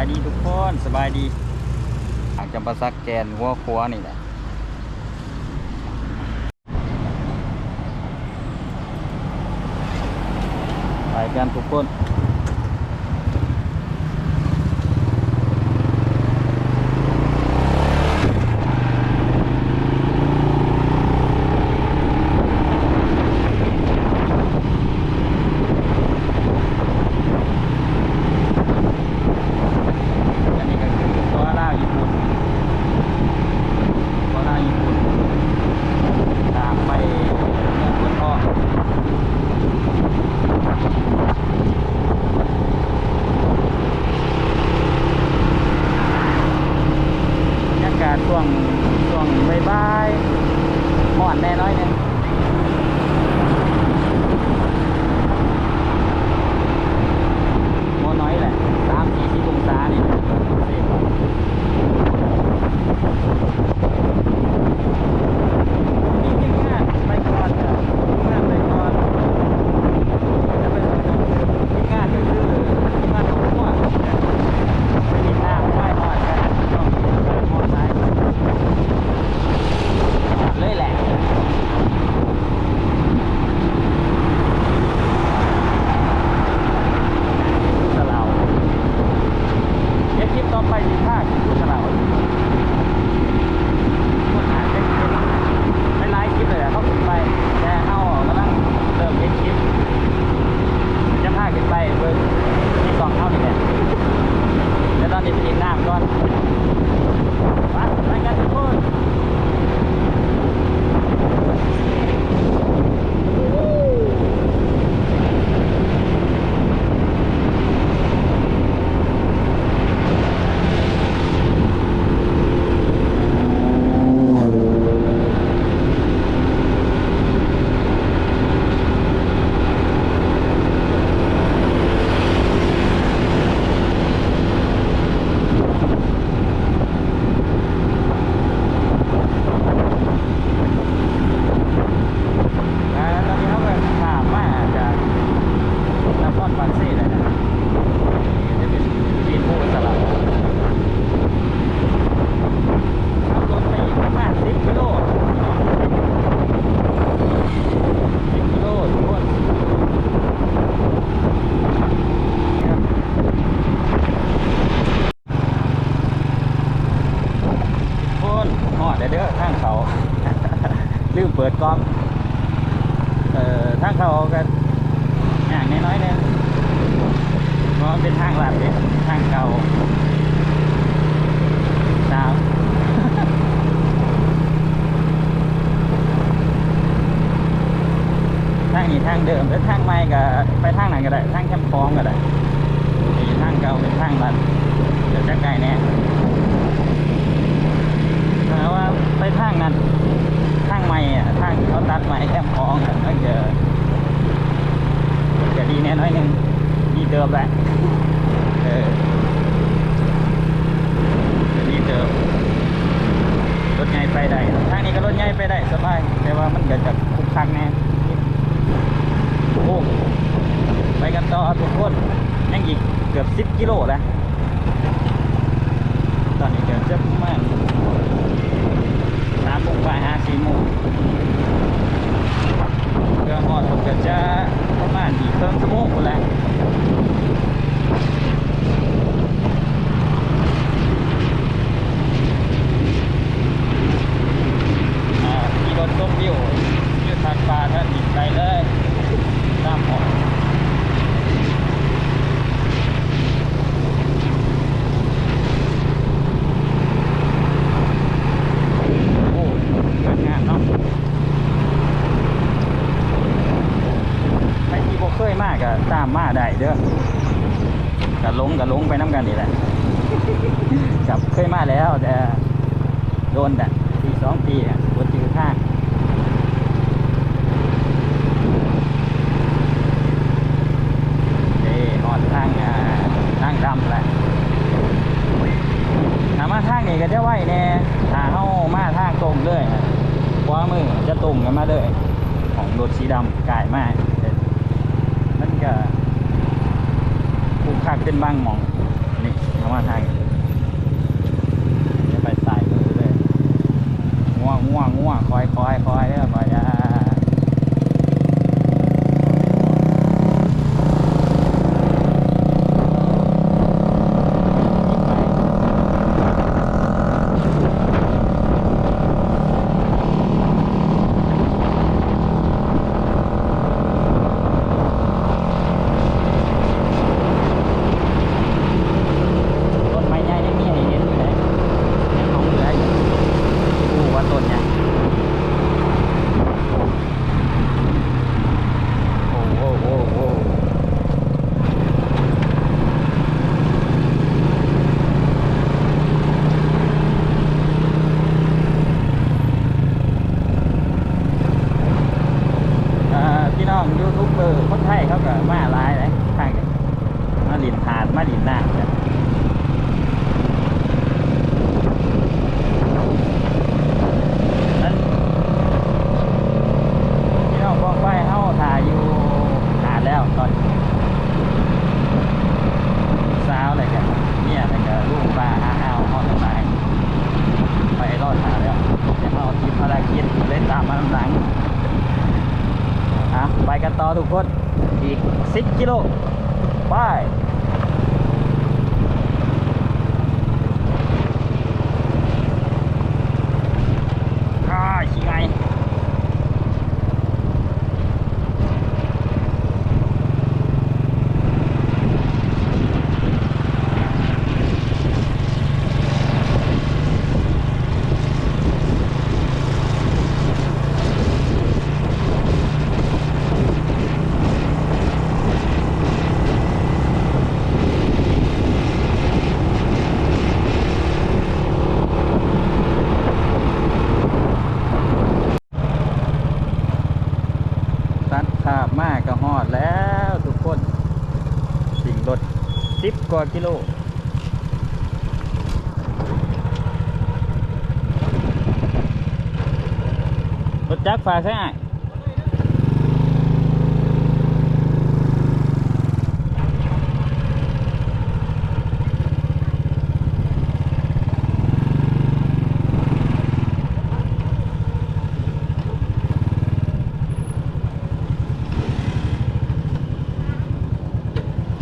ายดีทุกคนสบายดีหากจำปาซักแกนหัวคัวนี่แหละไปกันทุกคน ช่วงช่วงบ่ายๆหมอนแน่น้อยเนี่ย อนวันเซ่เลยนะ Máy. ทางปลาท่านหยิบไปเลยน้ำออกคยมากก็ตามมาได้เด้อกะลงกะลงไปน้ำกันนี่แหละกับเคยมาแล้วแต่โดนแต่ปีสองปีอะ ขึ้นบ้างมอง นี่ทางมาทางจะไปสายก็เลยง่วงง่วงง่วงคอยคอยคอยเด้อคอย à kilo Bất chắc pha thế này.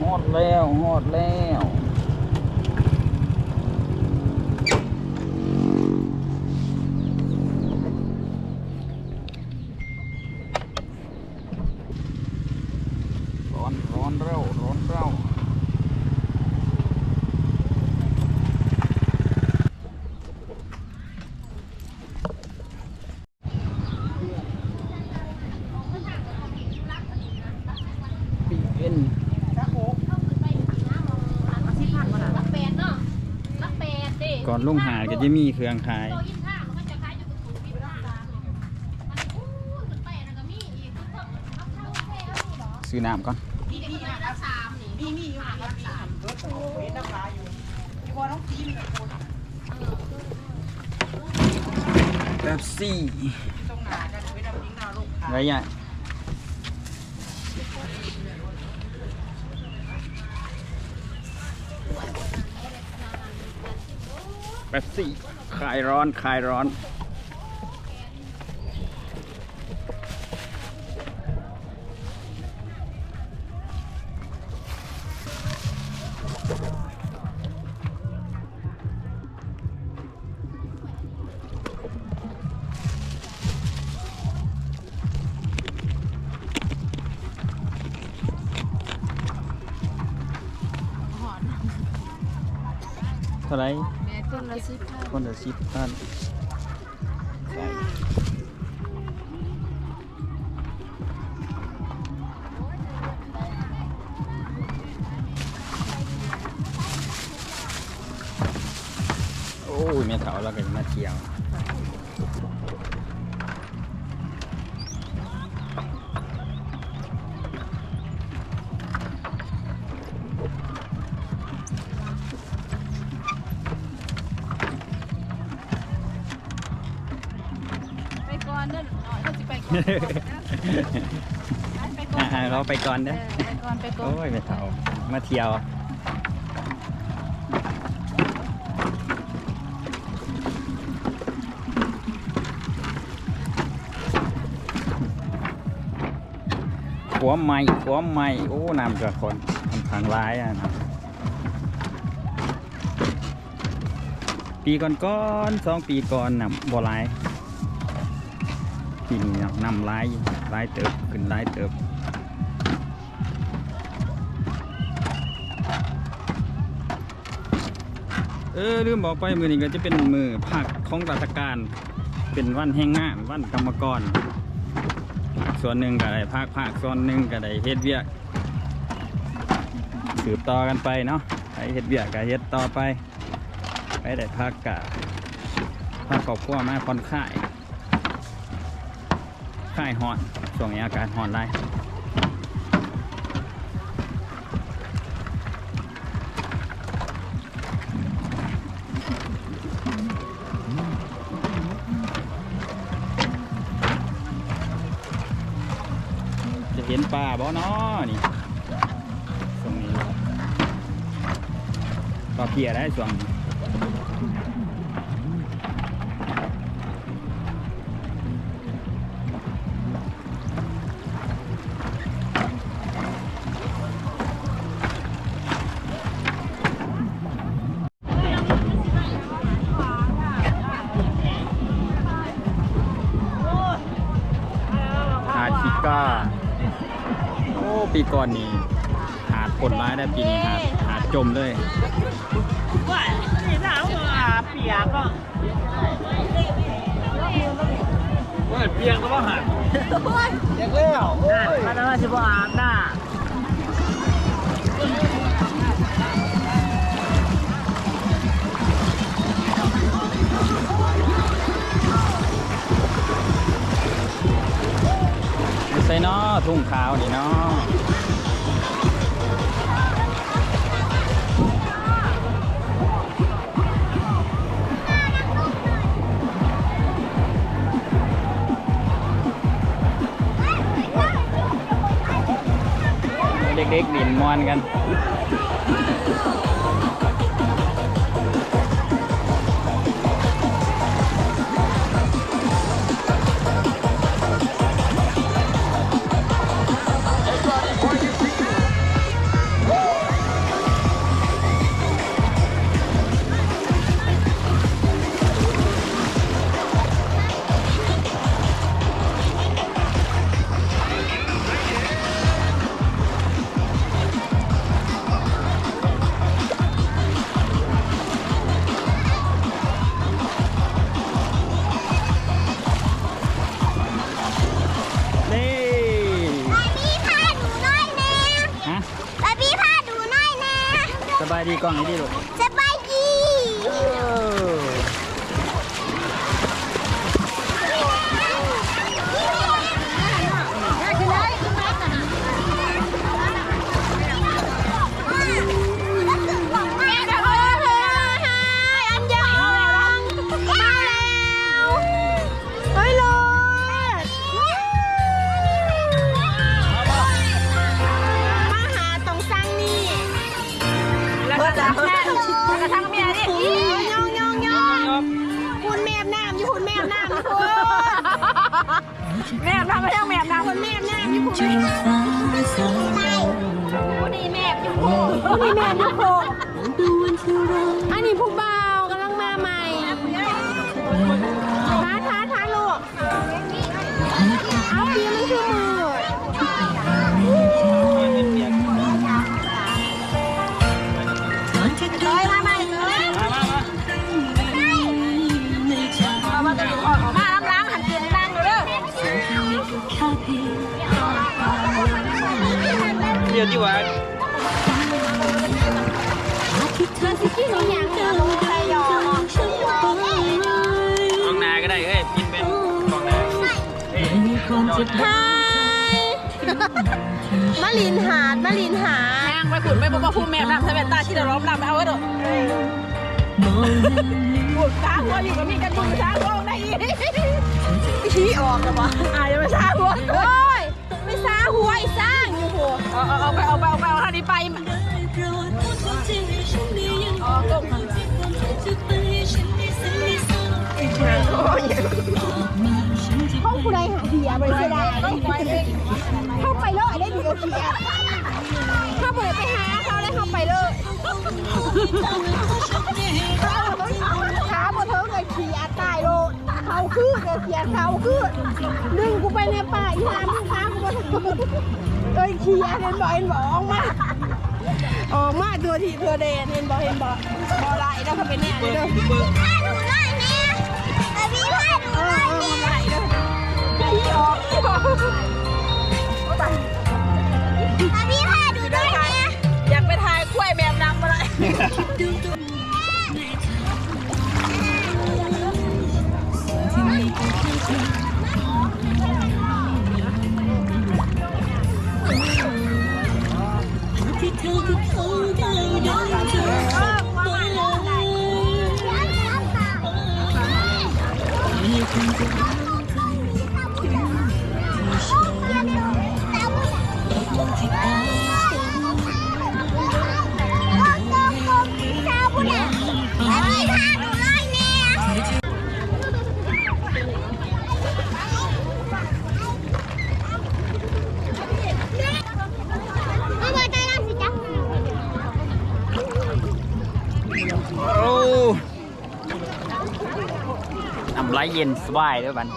Hot leo hot leo. ลงหาดก็จะมีเครื่องขาย ซื้อน้ำก่อนแบบซี่ไรใหญ่ ป๊บซี่คลายร้อนคลายร้อนเท่าไร คนละสิบพันต้นละสิบพันโอ้ยแม่เถาเราก็มาเที่ยว เราไปก่อนเด้อไปก่อนไปก่อน โอ้ยไม่เท่ามาเที่ยว ขวมใหม่ขวมใหม่โอ้นำกระคนทำทางร้ายอะนะปีก่อนๆสองปีก่อนน่ะบัวไายปีนี้ น้ำร้ายอยู่ร้ายเติบขึ้นร้ายเติบเออลืมบอกไปมือนี้ก็จะเป็นมือภาคของราชการ เป็นวันแห่งงานวันกรรมกรส่วนหนึ่งก็ได้ภาคภาคส่วนหนึ่งก็ได้เฮ็ดเวียกสืบต่อกันไปเนาะไปเฮ็ดเวียกก็เฮ็ดต่อไป ไปได้ภาคกะภาคครอบครัวมาผ่อนคลาย คลายฮ้อนช่วงนี้อากาศฮ้อนไรจะเห็นปลาบ่เนาะนี่ช่วงนี้ปลาเพียได้ช่วงนี้ ก้าโอ้ปีก่อนนี่หาดผลร้ายได้ปีนี้หาดหาดจมเลยว่านี่ถ้าเอาอาเปียกก็ว่าเปียกก็ว่าหันเปียกแล้วนั่นมันจะว่าอาบน้า ใช่เนาะทุ่งขาวนี่เนาะเด็กๆดินมวนกัน ไฮมาลินหาดมาลินหาด ย่างไปขุดไปบอกว่าพูดแม่ทำใส่แว่นตาที่เราล้อมดำเอาไว้เถอะขุดช้างหัวอยู่กับมีกันขุดช้างหัวได้อีกชี้ออกแล้ววะอะอย่าไปช้างหัวโอ้ยไม่ซาหัวไอ้สร้างอยู่หัวเอาเอาไปเอาไปเอาไปเอาท่านี้ไปอ๋อก้ มห้องผู้ใดาเบียเข้าไปแล้วไอ้ได้ดีโอเคถ้าเปิดไปหาเขาได้เข้าไปเลยขาบนเทิงเลยขี่อาตายโลดเขาคือเลยเขียเขาคือดึงกูไปในป่าอีหามึงขากูบนเทิงเอ้ยขี่อาเห็นบ่เห็นบ่ออกมาออกมาตัวทีตัวเดนเห็นบ่เห็นบ่บ่ไรแล้วก็เป็นแน่เลยเด้อ ออกขี่ออกแต่พี่ผ้าดูหน่อยแม่อยากไปถ่ายกล้วยแบบนำมาเลยโย็นสบายด้วยบัน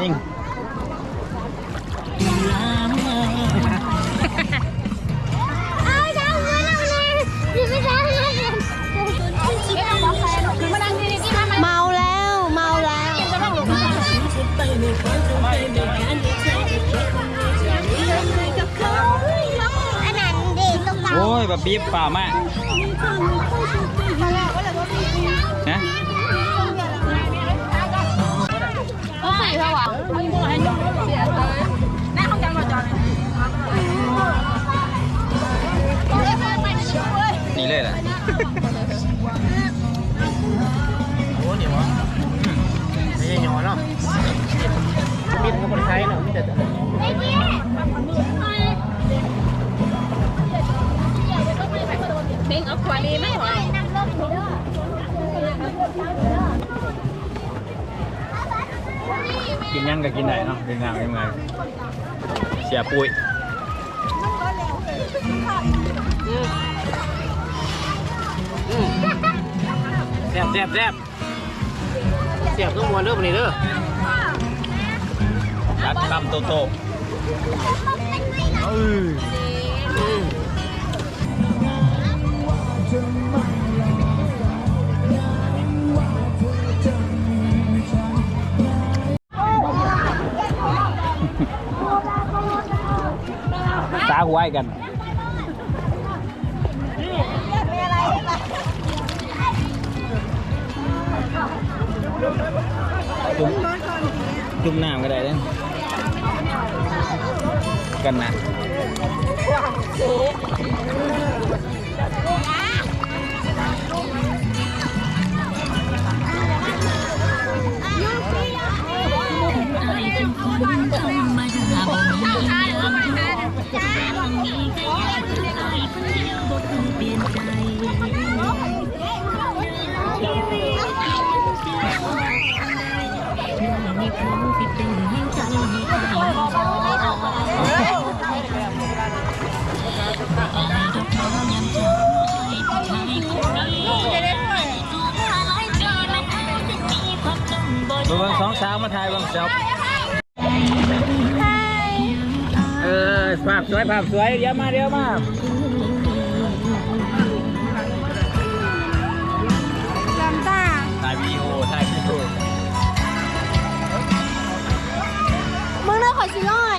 นิ่งเมาแล้วเมาแล้วอันนั้นเด็กต้องการโอ้ยแบบบีบเปล่ามาก มีแต่คนไทยเนาะมีแต่เพลงเอาควาลีไหวะกินยังก็กินได้เนาะเป็นงานเป็นงเสียปุ้ยแซ่บแซ่บแซ่บเสียบต้องมวนเริ่มนี่เด้อรัดคำโตโตเอ อตาหัวไอ้กันจุ่มจุ่มน้ำ ก็ได้เด้อกันนะ ดูบางสองสาวมาถ่ายบางเซลเออภาพสวยภาพสวยเดี๋ยวมาเดี๋ยวมาลำตาถ่ายวีดีโอถ่ายวีดีโอมึงน่าขอชิย่อย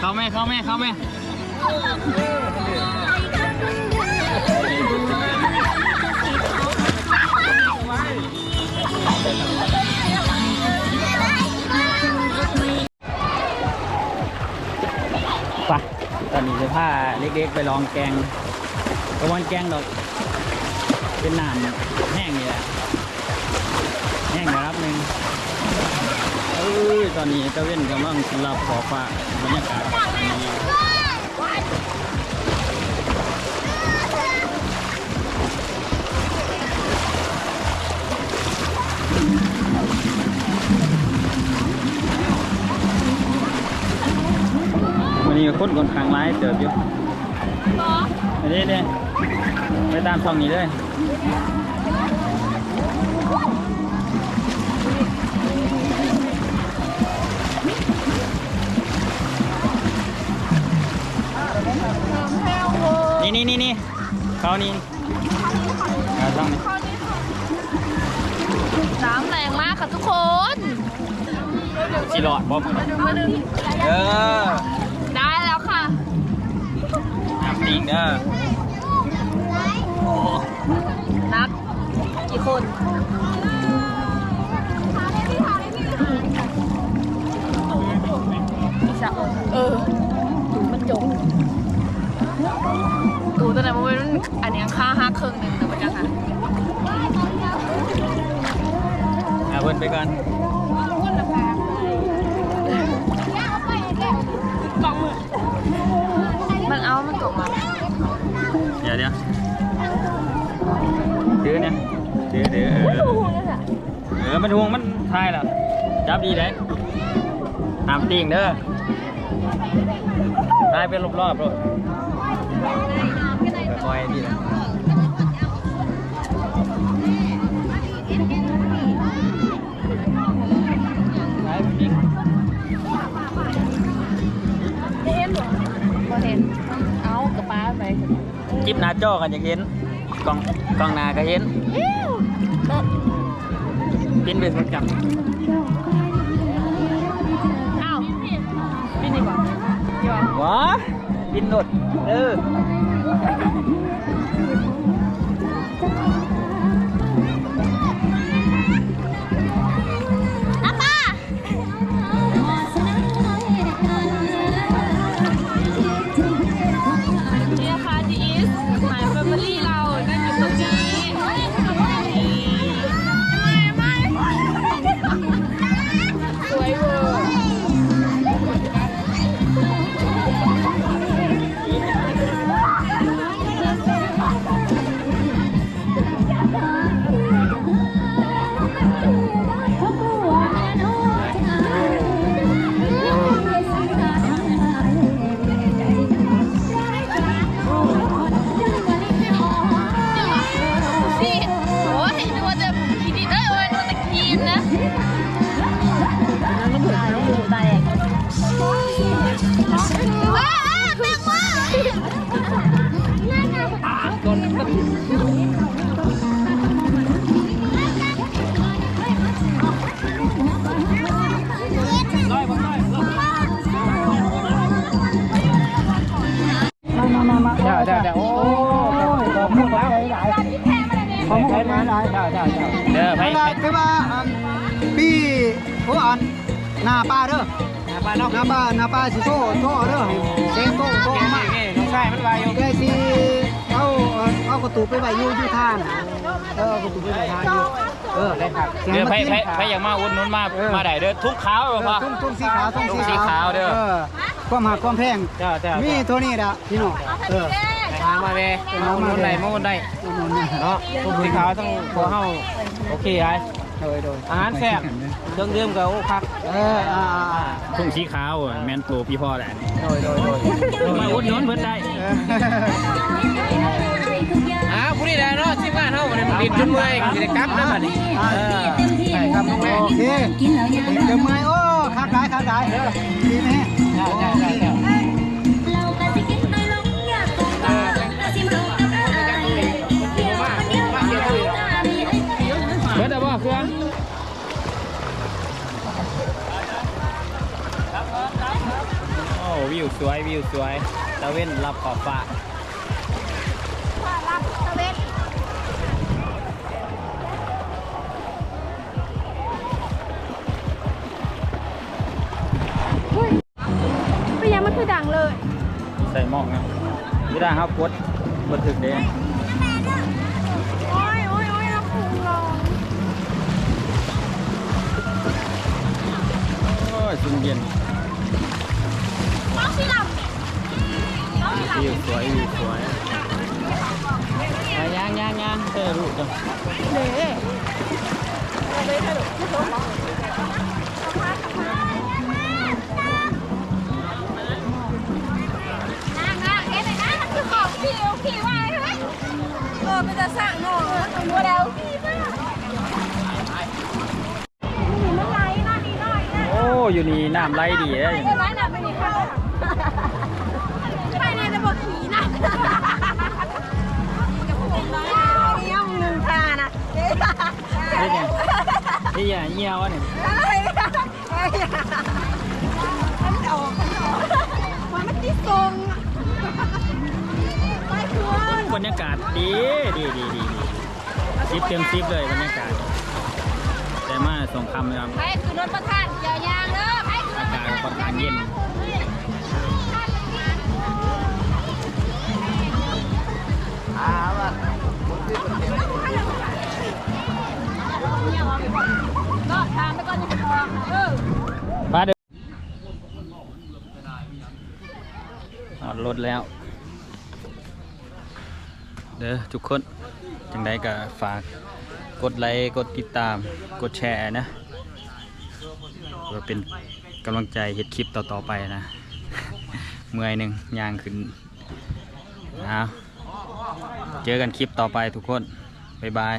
เข้าแม่เข้าแม่เข้าแม่ ไปตอนนี้จะพาเล็กๆ ไปลองแกงกระวอนแกงดอก เป็นน้ำแห้งนี่แหละแห้งนะครับหนึ่งเอ้ยตอนนี้ตะเว้นกำลังสลับขอฟ้าบรรยากาศดี นี่ก็คนคนข้างร้ายเติบอยู่อันนี้เนี่ยไปตามช่องนี้เลยนี่นี่นี่นี่เขานี่เอาช่องนี้น้ำแรงมากค่ะทุกคนจีหลอดบ่มึงมาดึงเออ ได้แล้วค่ะ น้ำติงเด้อนับกี่คนเออดูมันจงดูตัวไหนมันเป็นอันนี้ค่าห้าครึ่งหนึ่งนะมันจะค่ะเอาเพิ่นไปก่อนมัน เดี๋ยวเดี๋ยวถือเนี่ยถือถือเออเออมันห่วงมันทายล่ะจับดีเลยหามติงเด้อทายเป็นรอบๆลูกค่อยๆดีนะ จิบหน้าจอกันอยากเห็นกล้องกล้องหน้าก็เห็นปิ้นเป็นคนจับอ้าวพี่นี่บอกพี่บอกว้าปิ้นโดดเออ เดี๋ยวเดี๋ยวเดี๋ยวโอ้ขอบคุณครับขอบคุณนะได้ได้ได้เด้อไปไปคือว่าอันปีโอ้อันหน้าป้าเด้อป้าน้องหน้าป้าหน้าป้าสิโทษโทษเด้อเซนโตโตนี่มานี่น้องชายมันวายอยู่แกสิเอาเอากระตูไปไว้อยู่อยู่ท่านเออเอากระตูไปไว้ท่านอยู่เออได้ครับเด้อไปไปไปอยากมาอุ่นนุนมามาได้เด้อทุกขาวหรอปะทุ่งทุ่งสีขาวทุ่งทุ่งสีขาวเด้อ ความหักความแพงเจ้าเจ้ามีตัวนี้ละพี่น้องเออทางมาเลยมาวนได้มาวนได้เนาะทุกสีขาวต้องขอเฮาโอเคไอ้โดยโดยอาหารแซ่บเครื่องดื่มก็โอ้คักเอออ่าอ่าอ่าทุ่งสีขาวอะแมนตัวพี่พ่อแหละโดยโดยโดยมาอุ่นนุนเพิ่นได้เอออ่าผู้นี้ได้เนาะทีมงานเฮาบ่ได้ดิดจนเมื่อยก็สิได้กลับนะบัดนี้เออใช่ครับน้องแม่โอเคเดี๋ยวเมื่อยโอ้ คักหลายคักหลายเออดีไหมใช่ใช่ใช่เราก็สิกินไปลงอยากตกตาสิมากับอายเที่ยวคนเดียวคนเดียวมีไอ้เที่ยวเบิดได้บ่เครื่องโอ้วิวสวยวิวสวยตะเว้นรับขอบฟ้า คือดังเลย ใส่หมอกนะเวลาเขากดบนถึกเด้โอ้ยโอ้ยโอ้ยน้ำพุงลงโอ้ยสุนเย็นน้องพี่ลำน้องพี่ลวิวสวยวิวสวยอะย่างย่างย่างเธอรู้จังเด้เไม่จะสร้างหน่อถึงว่าแล้วพี่มากโอ้อยู่นี่น้ำไหลดีเลย ไหมน่ะเป็นอีเครั้งไปในจะบอกขี่นะจกับผมนเนี่ยหนึ่งพานะเฮ้ยเฮ้ยเนี่ย ไอ้เนี่ยเหี้ยวะเนี่ยมันออกมันออกมันไม่ติดทรง บรรยากาศดีดีดีดีดีซิปเต็มซิปเลยบรรยากาศ แต่มาสงครามนะครับไปคือรถประทานอย่ายางเด้อไปคือรอาถประกาศทานค่อนข้างเย็นก็ตามไปก่อนจะออกเออมาเด้อออดรถแล้ว เด้อทุกคนจังไดก็ฝากกดไลค์กดติดตามกดแชร์นะเพื่อเป็นกำลังใจเห็ดคลิปต่อๆไปนะ เมื่อยหนึ่งยางขึ้นนะเจอกันคลิปต่อไปทุกคน บ๊ายบาย